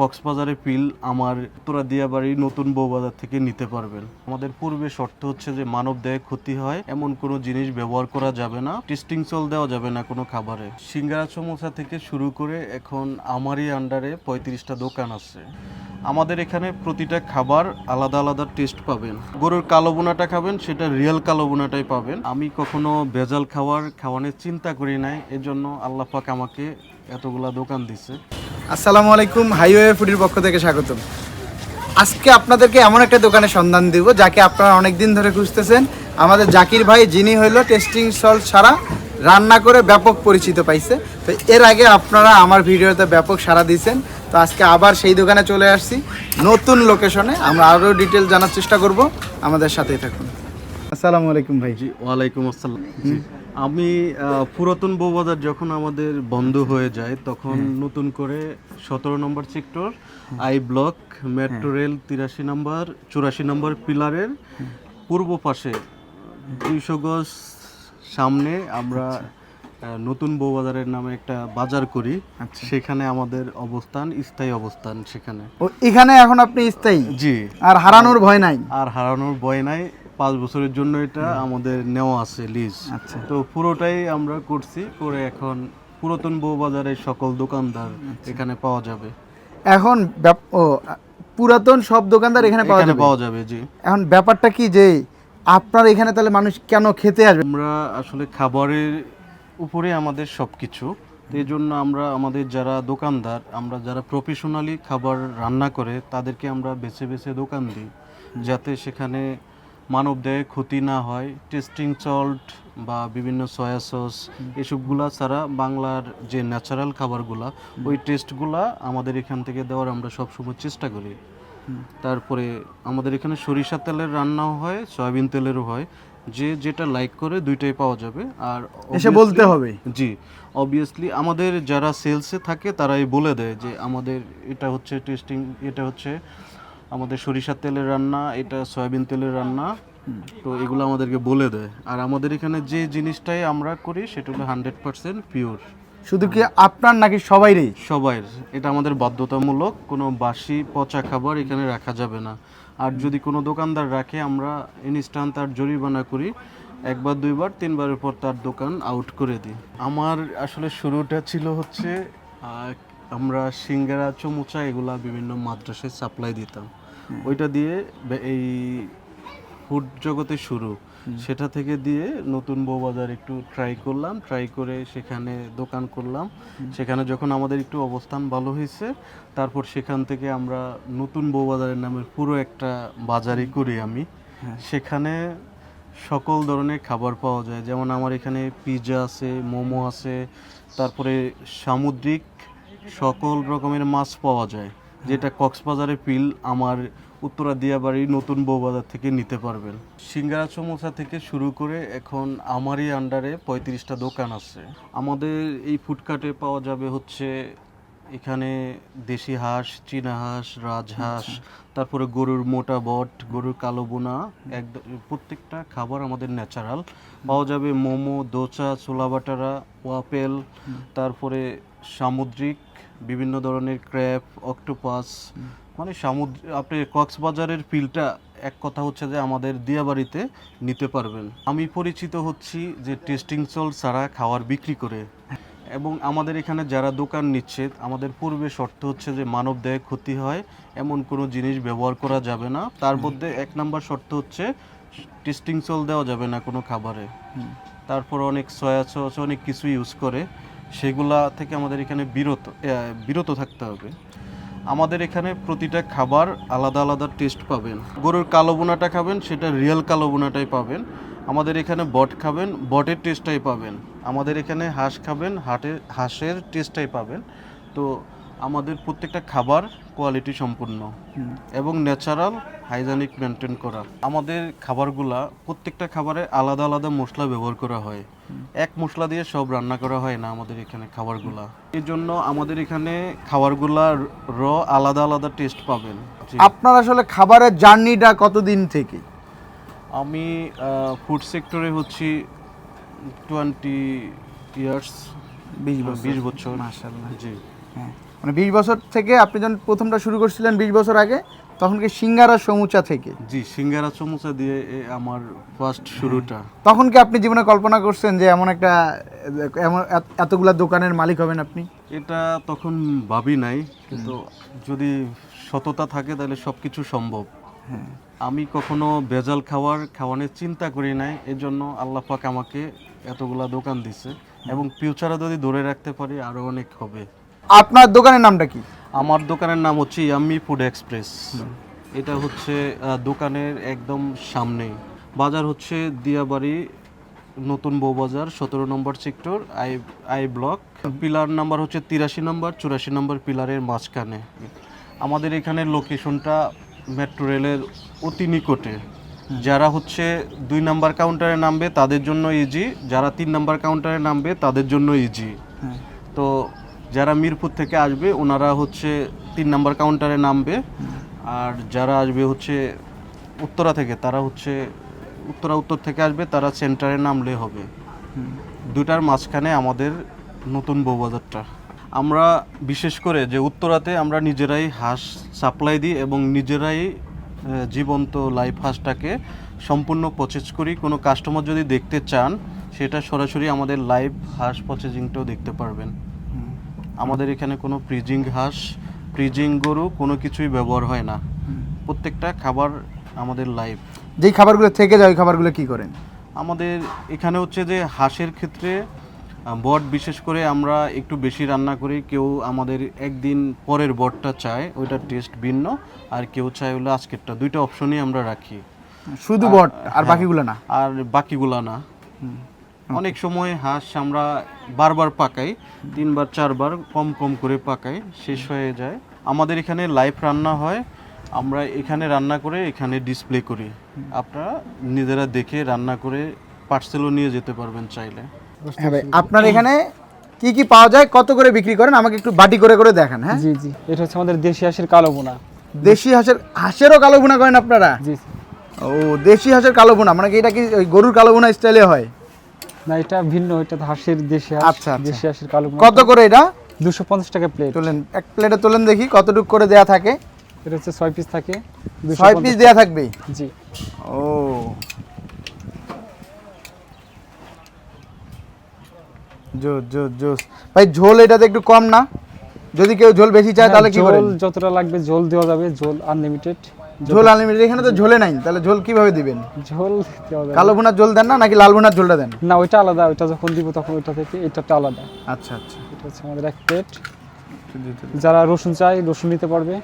কক্সবাজারের পিল আমার তোরা দিয়াবাড়ি নতুন বউবাজার থেকে নিতে পারবেন। আমাদের পূর্বে শর্ত হচ্ছে যে মানব দেহে ক্ষতি হয়, এমন কোনো জিনিস ব্যবহার করা যাবে না, টেস্টিং চল দেওয়া যাবে না কোনো খাবারে। সিঙ্গারা সমোসা থেকে শুরু করে এখন আমারই আন্ডারে পঁয়ত্রিশটা দোকান আছে। আমাদের এখানে প্রতিটা খাবার আলাদা আলাদা টেস্ট পাবেন। গরুর কালো বোনাটা খাবেন, সেটা রিয়েল কালো বোনাটাই পাবেন। আমি কখনো ভেজাল খাওয়ার খাওয়ানোর চিন্তা করি নাই, এজন্য আল্লাহ পাক আমাকে এতগুলা দোকান দিছে। আসসালামু আলাইকুম, হাইওয়ে ফুডির পক্ষ থেকে স্বাগতম। আজকে আপনাদেরকে এমন একটা দোকানের সন্ধান দিব, যাকে আপনারা অনেক দিন ধরে খুঁজতেছেন। আমাদের জাকির ভাই, যিনি হইল টেস্টিং সল্ট ছাড়া রান্না করে ব্যাপক পরিচিত পাইছে। তো এর আগে আপনারা আমার ভিডিওতে ব্যাপক সাড়া দিয়েছেন। তো আজকে আবার সেই দোকানে চলে আসছি। নতুন লোকেশনে আমরা আরও ডিটেল জানার চেষ্টা করব। আমাদের সাথেই থাকুন। আসসালামু আলাইকুম ভাই। জি ওয়ালাইকুম আসসালাম। জি আমি পুরাতন বউবাজার যখন আমাদের বন্ধ হয়ে যায় তখন নতুন করে সতেরো number sector I block metro rail তিরাশি নম্বর চুরাশি নম্বর পিলারের পূর্ব পাশে দুইশো গজ সামনে আমরা আহ, নতুন বউবাজারের নামে একটা বাজার করি। সেখানে আমাদের অবস্থান স্থায়ী অবস্থান সেখানে। ও এখানে এখন আপনি স্থায়ী? জি। আর হারানোর ভয় নাই? আর হারানোর ভয় নাই। পাঁচ বছরের জন্য এটা আমাদের নেওয়া আছে লিজ আচ্ছা। তো পুরোটাই আমরা করছি করে এখন পুরাতন বউবাজারের সকল দোকানদার আচ্ছা। এখানে পাওয়া যাবে। এখন ব্যাপ- ও পুরাতন সব দোকানদার এখানে পাওয়া যাবে? পাওয়া যাবে জি। এখন ব্যাপারটা কি যে আপনার এখানে তাহলে মানুষ কেন খেতে আসবে? আমরা আসলে খাবারের উপরে আমাদের সব কিছু এই জন্য আমরা আমাদের যারা দোকানদার আমরা যারা প্রফেশনালি খাবার রান্না করে তাদেরকে আমরা বেছে বেছে দোকান দিই। যাতে সেখানে মানব দেহে ক্ষতি না হয় টেস্টিং সল্ট বা বিভিন্ন সয়া সস এসবগুলা ছাড়া বাংলার যে ন্যাচারাল খাবারগুলা ওই টেস্টগুলা আমাদের এখান থেকে দেওয়ার আমরা সবসময় চেষ্টা করি। তারপরে আমাদের এখানে সরিষা তেলের রান্নাও হয় সয়াবিন তেলেরও হয়। যে যেটা লাইক করে দুইটাই পাওয়া যাবে। আর এসে বলতে হবে। জি অবভিয়াসলি আমাদের যারা সেলসে থাকে তারাই বলে দেয় যে আমাদের এটা হচ্ছে টেস্টিং এটা হচ্ছে আমাদের সরিষার তেলের রান্না এটা সয়াবিন তেলের রান্না। তো এগুলো আমাদেরকে বলে দেয়। আর আমাদের এখানে যে জিনিসটাই আমরা করি সেটা হলো হান্ড্রেড পার্সেন্ট পিওর। শুধু কি আপনার নাকি সবাইরই? সবাই এটা আমাদের বাধ্যতামূলক। কোনো বাসি পচা খাবার এখানে রাখা যাবে না। আর যদি কোনো দোকানদার রাখে আমরা ইনস্ট্যান্ট তার জরিমানা করি। একবার দুইবার তিনবারের পর তার দোকান আউট করে দিই। আমার আসলে শুরুটা ছিল হচ্ছে আমরা সিঙ্গারা চমুচা এগুলা বিভিন্ন মাদ্রাসায় সাপ্লাই দিতাম। ওইটা দিয়ে এই ফুড জগতে শুরু। সেটা থেকে দিয়ে নতুন বউবাজার একটু ট্রাই করলাম ট্রাই করে সেখানে দোকান করলাম। সেখানে যখন আমাদের একটু অবস্থান ভালো হয়েছে তারপর সেখান থেকে আমরা নতুন বউবাজারের নামের পুরো একটা বাজারই করি আমি। সেখানে সকল ধরনের খাবার পাওয়া যায়। যেমন আমার এখানে পিৎজা আছে মোমো আছে তারপরে সামুদ্রিক সকল রকমের মাছ পাওয়া যায়। যেটা কক্সবাজারের পিল আমার উত্তরা দিয়াবাড়ি নতুন বউবাজার থেকে নিতে পারবেন। সিঙ্গারা সমোসা থেকে শুরু করে এখন আমারই আন্ডারে পঁয়ত্রিশটা দোকান আছে। আমাদের এই ফুডকার্টে পাওয়া যাবে হচ্ছে এখানে দেশি হাঁস চীনা হাঁস রাজহাঁস তারপরে গরুর মোটা বট গরুর কালো বোনা এক প্রত্যেকটা খাবার আমাদের ন্যাচারাল। পাওয়া যাবে মোমো দোচা ছোলা বাটারা ওয়াপেল তারপরে সামুদ্রিক বিভিন্ন ধরনের ক্র্যাপ অক্টোপাস মানে সমুদ্র আপনি কক্সবাজারের ফিলটা এক কথা হচ্ছে যে আমাদের দিয়াবাড়িতে নিতে পারবেন। আমি পরিচিত হচ্ছি যে টেস্টিং সল ছাড়া খাওয়ার বিক্রি করে। এবং আমাদের এখানে যারা দোকান নিচ্ছে আমাদের পূর্বে শর্ত হচ্ছে যে মানব দেহে ক্ষতি হয় এমন কোনো জিনিস ব্যবহার করা যাবে না। তার মধ্যে এক নাম্বার শর্ত হচ্ছে টেস্টিং সল দেওয়া যাবে না কোনো খাবারে। তারপর অনেক সয়া সস অনেক কিছু ইউজ করে। সেগুলা থেকে আমাদের এখানে বিরত বিরত থাকতে হবে। আমাদের এখানে প্রতিটা খাবার আলাদা আলাদা টেস্ট পাবেন। গরুর কালো বোনাটা খাবেন, সেটা রিয়েল কালো বোনাটাই পাবেন। আমাদের এখানে বট খাবেন, বটের টেস্টটাই পাবেন। আমাদের এখানে হাঁস খাবেন হাটের হাঁসের টেস্টটাই পাবেন। তো আমাদের প্রত্যেকটা খাবার কোয়ালিটি সম্পূর্ণ এবং ন্যাচারাল হাইজেনিক মেনটেন করা। আমাদের খাবারগুলা প্রত্যেকটা খাবারে আলাদা আলাদা মশলা ব্যবহার করা হয়। এক মশলা দিয়ে সব রান্না করা হয় না আমাদের এখানে খাবারগুলা। এই জন্য আমাদের এখানে খাবারগুলা র আলাদা আলাদা টেস্ট পাবেন। আপনার আসলে খাবারের জার্নিটা কতদিন থেকে? আমি ফুড সেক্টরে হচ্ছি টোয়েন্টি ইয়ার্স বিশ বছর। বিশ বছর। জি। হ্যাঁ। মানে বিশ বছর থেকে আপনি যখন প্রথমটা শুরু করছিলেন বিশ বছর আগে তখন কি সিঙ্গারা সমুচা থেকে? জি সিঙ্গারা সমুচা দিয়ে আমার ফার্স্ট শুরুটা। তখন কি আপনি জীবনে কল্পনা করছেন যে এমন একটা এমন এত- এতগুলা দোকানের মালিক হবেন আপনি? এটা তখন ভাবি নাই কিন্তু যদি সততা থাকে তাহলে সব কিছু সম্ভব আমি কখনো বেজাল খাওয়ার খাওয়ানোর চিন্তা করি নাই এর জন্য আল্লাহ পাক আমাকে এতগুলা দোকান দিছে। এবং ফিউচারে যদি ধরে রাখতে পারি আরও অনেক হবে। আপনার দোকানের নামটা কি? আমার দোকানের নাম হচ্ছে ইয়াম্মি ফুড এক্সপ্রেস। এটা হচ্ছে দোকানের একদম সামনেই। বাজার হচ্ছে দিয়াবাড়ি নতুন বউবাজার সতেরো number sector I I block. Pillar number হচ্ছে তিরাশি নম্বর চুরাশি নম্বর পিলারের মাঝখানে। আমাদের এখানে লোকেশনটা মেট্রো রেলের অতি নিকটে। যারা হচ্ছে দুই নাম্বার কাউন্টারে নামবে তাদের জন্য ইজি যারা তিন নাম্বার কাউন্টারে নামবে তাদের জন্য ইজি তো যারা মিরপুর থেকে আসবে, ওনারা হচ্ছে তিন নম্বর কাউন্টারে নামবে। আর যারা আসবে হচ্ছে উত্তরা থেকে, তারা হচ্ছে উত্তরা উত্তর থেকে আসবে, তারা সেন্টারে নামলে হবে। দুটার মাঝখানে আমাদের নতুন বউবাজারটা আমরা বিশেষ করে যে উত্তরাতে আমরা নিজেরাই হাঁস সাপ্লাই দিই এবং নিজেরাই জীবন্ত লাইভ হাঁসটাকে সম্পূর্ণ প্রসেস করি। কোনো কাস্টমার যদি দেখতে চান, সেটা সরাসরি আমাদের লাইভ হাঁস প্রসেসিংটাও দেখতে পারবেন। আমাদের এখানে কোনো ফ্রিজিং হাঁস ফ্রিজিং গরু কোনো কিছুই ব্যবহার হয় না। প্রত্যেকটা খাবার আমাদের লাইভ যেই খাবারগুলো থেকে যায় ওই খাবারগুলো কি করেন? আমাদের এখানে হচ্ছে যে হাঁসের ক্ষেত্রে বট বিশেষ করে আমরা একটু বেশি রান্না করি। কেউ আমাদের একদিন পরের বটটা চায় ওইটার টেস্ট ভিন্ন। আর কেউ চায় হলো আজকেরটা। দুইটা অপশনই আমরা রাখি। শুধু বট আর হ্যাঁ। বাকিগুলো না? আর বাকিগুলো না। অনেক সময় হাঁস আমরা বারবার পাকাই তিনবার চারবার কম কম করে পাকাই শেষ হয়ে যায়। আমাদের এখানে লাইভ রান্না হয় আমরা এখানে রান্না করে এখানে ডিসপ্লে করি। আপনারা নিজেরা দেখে রান্না করে পার্সেলও নিয়ে যেতে পারবেন চাইলে। হ্যাঁ ভাই আপনার এখানে কি কি পাওয়া যায় কত করে বিক্রি করেন আমাকে একটু বাটি করে করে দেখান হ্যাঁ? জি জি। এটা হচ্ছে আমাদের দেশি হাঁসের কালো বোনা দেশি হাঁসের হাঁসেরও কালো বোনা করেন আপনারা? জি। ও দেশি হাঁসের কালো বোনা মানে কি এটা কি ওই গরুর কালো বোনা স্টাইলে হয়? না এটা ভিন্ন এটা হাঁসের দেশি হাঁস আচ্ছা, আচ্ছা। দেশি হাঁসের কালো কত করে এটা? দুশো পঞ্চাশ টাকা প্লেট তোলেন এক প্লেটে তোলেন দেখি কতটুকু করে দেয়া থাকে? এটা হচ্ছে ছয় পিস থাকে 250 ছয় পিস দেয়া থাকবে? জি। ও। জোস জোস জোস। ভাই ঝোল এটাতে একটু কম না? যদি কেউ ঝোল বেশি চায় তাহলে কি করেন? ঝোল যতটা লাগবে ঝোল দেওয়া যাবে ঝোল আনলিমিটেড ঝোল আনলিমিটেড এখানে তো ঝোলে নাই তাহলে ঝোল কীভাবে দিবেন? ঝোল কালো ভুনার ঝোল দেন না নাকি লাল ভুনার ঝোলটা দেন? না ওইটা আলাদা ওইটা যখন দিব তখন ওইটা থেকে এটাটা আলাদা। আচ্ছা আচ্ছা। এটা হচ্ছে আমাদের এক প্লেট যারা রসুন চাই রসুন নিতে পারবে।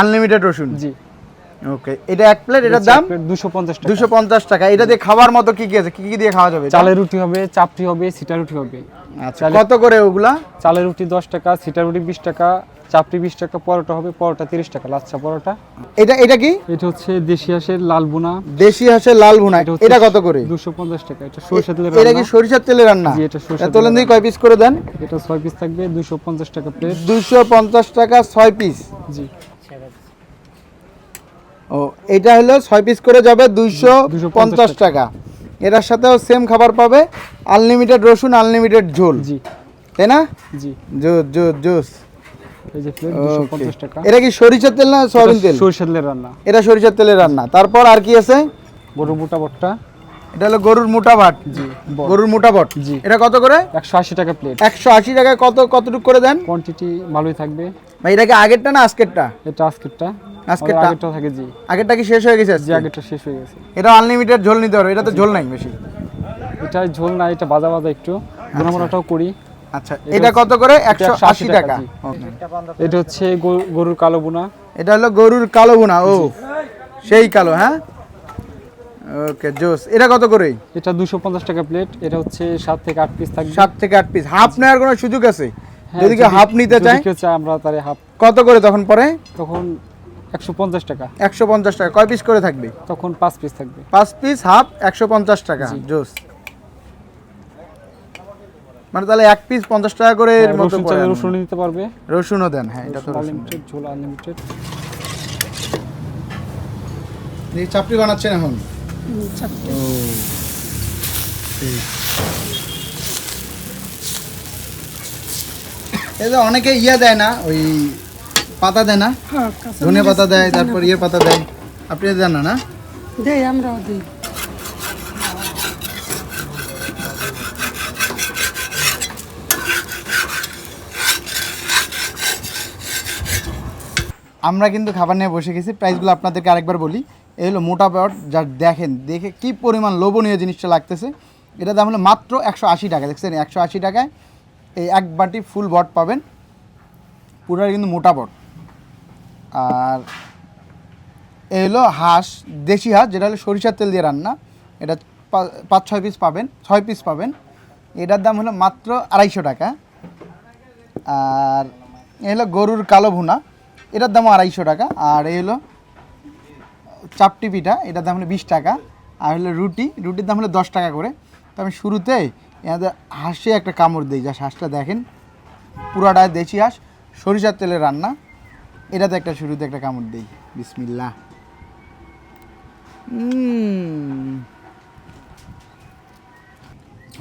আনলিমিটেড রসুন? জি। ওকে এটা এক প্লেট এটার দাম? দুশো পঞ্চাশ টাকা। দুশো পঞ্চাশ টাকা। এটা দিয়ে খাবার মতো কি কি আছে? কি কি দিয়ে খাওয়া যাবে চালের রুটি হবে চাপটি হবে সিটা রুটি হবে। আচ্ছা কত করে ওগুলা? চালের রুটি দশ টাকা সিটা রুটি বিশ টাকা চাপটি বিশ টাকা পরোটা হবে পরোটা তিরিশ টাকা লাচ্ছা পরোটা। এটা এটা কি? এটা হচ্ছে দেশি হাঁসের লাল বুনা দেশি হাঁসের লাল ভুনা এটা কত করে? দুশো পঞ্চাশ টাকা এটা সরষে তেলের এটা কি সরিষার তেলে রান্না? এটা সরিষার এটা তোলেন দিয়ে কয় পিস করে দেন? এটা ছয় পিস থাকবে দুশো পঞ্চাশ টাকা প্লেট দুশো পঞ্চাশ টাকা ছয় পিস জি। ও এটা হলো ছয় পিস করে যাবে দুইশো 250 পঞ্চাশ টাকা। এটার সাথেও সেম খাবার পাবে আনলিমিটেড রসুন আনলিমিটেড ঝোল। জি। তাই না? জি। জোস জোস জোস। এটা কি সরিষার তেল না সয়াবিন তেল? সরিষার তেলের রান্না। এটা সরিষার তেলের রান্না। তারপর আর কি আছে? বড় মোটা বটটা এটা হলো গরুর মোটা ভাট জি গরুর মোটা বট জি। এটা কত করে? একশো আশি টাকা প্লেট একশো আশি টাকায় কত কতটুকু করে দেন? কোয়ান্টিটি ভালোই থাকবে। ভাই এটা কি আগেরটা না আজকেরটা? এটা আজকেরটা। আজকেরটা? আগেরটা থাকে জি। আগেরটা কি শেষ হয়ে গেছে আজকে? আগেরটা শেষ হয়ে গেছে। এটা আনলিমিটেড ঝোল নিতে পারো এটা তো ঝোল নাই বেশি। এটা ঝোল না এটা বাজা বাজা একটু। গুনামোড়াটাও করি। আচ্ছা এটা কত করে? একশো 180 টাকা এটা হচ্ছে গরুর কালো বোনা। এটা হলো গরুর কালো বোনা ও। সেই কালো হ্যাঁ? ওকে জোস। এটা কত করে? এটা দুশো পঞ্চাশ টাকা প্লেট এটা হচ্ছে সাত থেকে আট পিস থাকবে। সাত থেকে আট পিস হাফ নেওয়ার কোনো সুযোগ আছে? হ্যাঁ, যদি কেউ হাফ নিতে যদি চায়? কেউ চায় আমরা তারে হাফ। কত করে তখন পরে তখন একশো পঞ্চাশ টাকা। একশো পঞ্চাশ টাকা। কয় পিস করে থাকবে? তখন পাঁচ পিস থাকবে। পাঁচ পিস হাফ একশো পঞ্চাশ টাকা। জোস। মানে তাহলে এক পিস পঞ্চাশ টাকা করে এর হ্যাঁ, মতো রসুন নিতে পারবে। রসুনও দেন হ্যাঁ এটা তো আনলিমিটেড ঝোল আনলিমিটেড এই চাপড়ি বানাচ্ছেন এখন? ও ঠিক। এই যে অনেকে ইয়া দেয় না ওই পাতা দেয় না? হ্যাঁ ধনে পাতা দেয় তারপর ইয়ে পাতা দেয়। আপনি দেন না না? দেই আমরাও দিই। আমরা কিন্তু খাবার নিয়ে বসে গেছি। প্রাইসগুলো আপনাদেরকে আরেকবার বলি। এই হলো মোটা বট যা দেখেন, দেখে কি পরিমাণ লোভনীয় জিনিসটা লাগতেছে। এটা দাম হলো মাত্র একশো আশি টাকা। দেখছেন, একশো আশি টাকায় এই এক বাটি ফুল বট পাবেন। পুরোটা কিন্তু মোটা বট। আর এই হলো হাঁস, দেশি হাঁস, যেটা হলো সরিষার তেল দিয়ে রান্না। এটা পাঁচ, ছয় পিস পাবেন, ছয় পিস পাবেন। এটার দাম হলো মাত্র আড়াইশো টাকা। আর এই হলো গরুর কালো ভুনা। এটার দামও আড়াইশো টাকা, আর এই হলো চাপটি পিঠা, এটার দাম হলো বিশ টাকা, আর হলো রুটি, রুটির দাম হলো দশ টাকা করে। তো আমি শুরুতে এনাদের হাঁসে একটা কামড় দিই যা হাঁসটা দেখেন পুরাটা দেশি হাঁস, সরিষার তেলের রান্না, এটাতে একটা শুরুতে একটা কামড় দিই বিসমিল্লা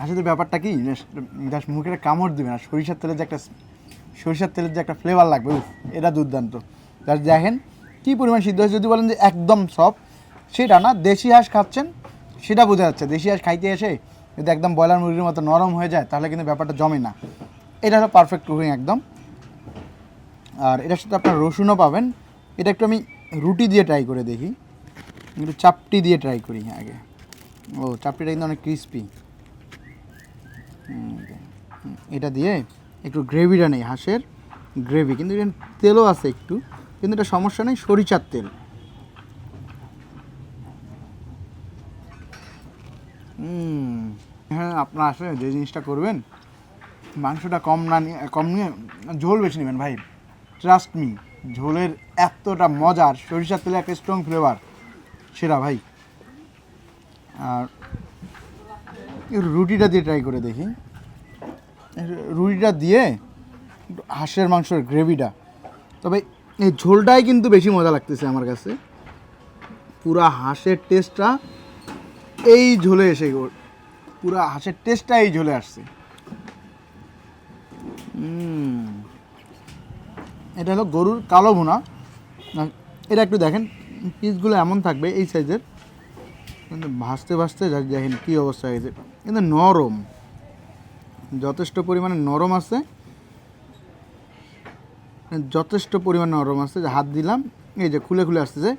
আসলে ব্যাপারটা কি? জাস্ট মুখে কামড় দিবে না সরিষার তেলের যে একটা সরিষার তেলের যে একটা ফ্লেভার লাগবে, উফ, এটা দুর্দান্ত। জাস্ট দেখেন, কী পরিমাণ সিদ্ধ হয়েছে, যদি বলেন যে একদম সফট সেটা না, দেশি হাঁস খাচ্ছেন, সেটা বোঝা যাচ্ছে। দেশি হাঁস খাইতে এসে যদি একদম ব্রয়লার মুরগির মতো নরম হয়ে যায়, তাহলে কিন্তু ব্যাপারটা জমে না। এটা হলো পারফেক্ট কুকিং একদম। আর এটার সাথে আপনার রসুনও পাবেন। এটা একটু আমি রুটি দিয়ে ট্রাই করে দেখি। একটু চাপটি দিয়ে ট্রাই করি আগে। ও, চাপটিটা কিন্তু অনেক ক্রিস্পি এটা দিয়ে একটু গ্রেভিটা নেই, হাঁসের গ্রেভি কিন্তু তেলও আছে একটু, কিন্তু এটা সমস্যা নেই, সরিষার তেল। হ্যাঁ আপনার আসলে যে জিনিসটা করবেন, মাংসটা কম না নিয়ে, কম নিয়ে ঝোল বেশি নেবেন, ভাই। ট্রাস্ট মি ঝোলের এতটা মজার সরিষার তেলে একটা স্ট্রং ফ্লেভার সেরা ভাই। আর রুটিটা দিয়ে ট্রাই করে দেখি। রুটিটা দিয়ে হাঁসের মাংসের গ্রেভিটা। তবে এই ঝোলটাই কিন্তু বেশি মজা লাগতেছে আমার কাছে। পুরা হাঁসের টেস্টটা এই ঝোলে এসে পুরা হাঁসের টেস্টটা এই ঝোলে আসছে। এটা হলো গরুর কালো ভুনা। এটা একটু দেখেন পিসগুলো এমন থাকবে এই সাইজের কিন্তু ভাসতে ভাসতে দেখেন কী অবস্থা হয়েছে। কিন্তু নরম। যথেষ্ট পরিমাণে নরম আছে। যথেষ্ট পরিমাণে নরম আছে, যে হাত দিলাম, এই যে খুলে খুলে আসতেছে।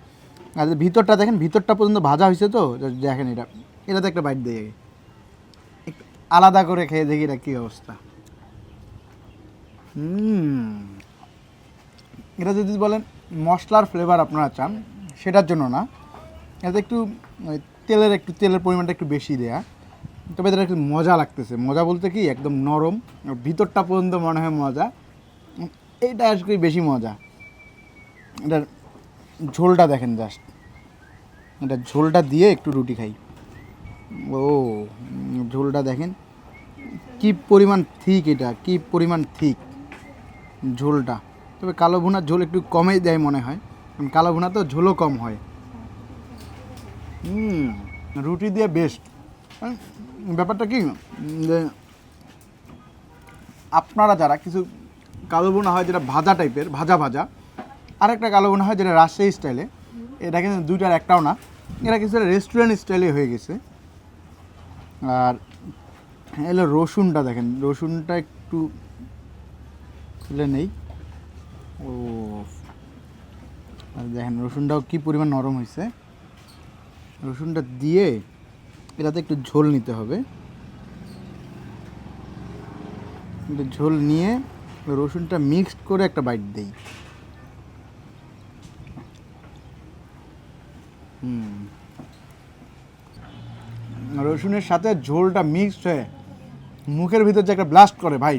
আর ভিতরটা দেখেন, ভিতরটা পর্যন্ত ভাজা হয়েছে তো দেখেন এটা। এটাতে একটা বাইট দিয়ে একটু আলাদা করে খেয়ে দেখি এটা কী অবস্থা। এটা যদি বলেন মশলার ফ্লেভার আপনারা চান, সেটার জন্য না। এতে একটু তেলের একটু তেলের পরিমাণটা একটু বেশি দেয়া। তবে এটা একটু মজা লাগতেছে। মজা বলতে কি, একদম নরম ভিতরটা পর্যন্ত মনে হয় মজা। এইটা আজকে বেশি মজা। এটার ঝোলটা দেখেন জাস্ট এটা ঝোলটা দিয়ে একটু রুটি খাই। ও, ঝোলটা দেখেন। কি পরিমাণ থিক এটা, কি পরিমাণ থিক ঝোলটা। তবে কালো ভুনার ঝোল একটু কমই দেয় মনে হয়। কারণ কালো ভুনা তো ঝোলও কম হয়। রুটি দিয়ে বেস্ট ব্যাপারটা কি, যে আপনারা যারা কিছু কালো বোনা হয় যেটা ভাজা টাইপের ভাজা ভাজা, আরেকটা কালো বোনা হয় যেটা রাজশাহী স্টাইলে এটা কিন্তু দুইটার একটাও না, এটা কিছু রেস্টুরেন্ট স্টাইলে হয়ে গেছে। আর এলো রসুনটা দেখেন, রসুনটা একটু খুলে নেই। ও, আর দেখেন রসুনটাও কি পরিমাণ নরম হয়েছে রসুনটা দিয়ে এটাতে একটু ঝোল নিতে হবে। ঝোল নিয়ে রসুনটা মিক্সড করে একটা বাইট দেই। হুম। রসুনের সাথে ঝোলটা মিক্সড হয়ে মুখের ভিতর যে একটা ব্লাস্ট করে ভাই,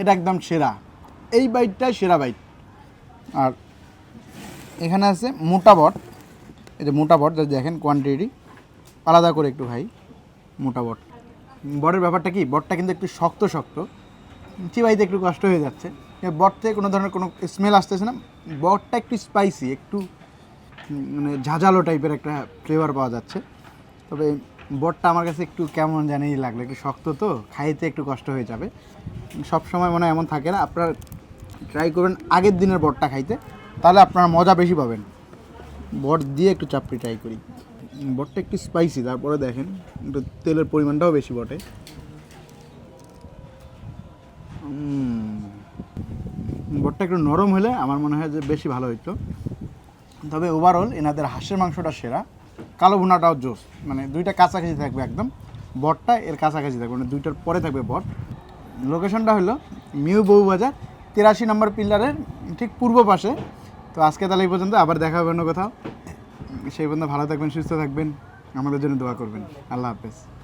এটা একদম সেরা। এই বাইটটাই সেরা বাইট। আর এখানে আছে মোটা বট। এই যে মোটা বট দেখেন কোয়ান্টিটি আলাদা করে একটু ভাই, মোটা বট। বটের ব্যাপারটা কি, বটটা কিন্তু একটু শক্ত শক্ত। চিবাইতে একটু কষ্ট হয়ে যাচ্ছে। বট থেকে কোনো ধরনের কোনো স্মেল আসতেছে না। বটটা একটু স্পাইসি একটু মানে ঝাঁঝালো টাইপের একটা ফ্লেভার পাওয়া যাচ্ছে। তবে বটটা আমার কাছে একটু কেমন জানি লাগল। একটু শক্ত তো, খাইতে একটু কষ্ট হয়ে যাবে। সব সময় মনে এমন থাকে না। আপনারা ট্রাই করবেন আগের দিনের বটটা খাইতে। তাহলে আপনারা মজা বেশি পাবেন। বট দিয়ে একটু চাপড়ি ট্রাই করি। বটটা একটু স্পাইসি তারপরে দেখেন একটু তেলের পরিমাণটাও বেশি বটে। বটটা একটু নরম হলে আমার মনে হয় যে বেশি ভালো হইতো। তবে ওভারঅল এনাদের হাঁসের মাংসটা সেরা। কালো ভুনাটাও জোস মানে দুইটা কাছাকাছি থাকবে একদম। বটটা এর কাছাকাছি থাকবে মানে দুইটার পরে থাকবে বট। লোকেশনটা হলো মিউ বউবাজার তিরাশি নম্বর পিলারের ঠিক পূর্ব পাশে। তো আজকে তাহলে এই পর্যন্ত, আবার দেখা হবে অন্য কোথাও। সেই পর্যন্ত ভালো থাকবেন সুস্থ থাকবেন। আমাদের জন্য দোয়া করবেন। আল্লাহ হাফেজ।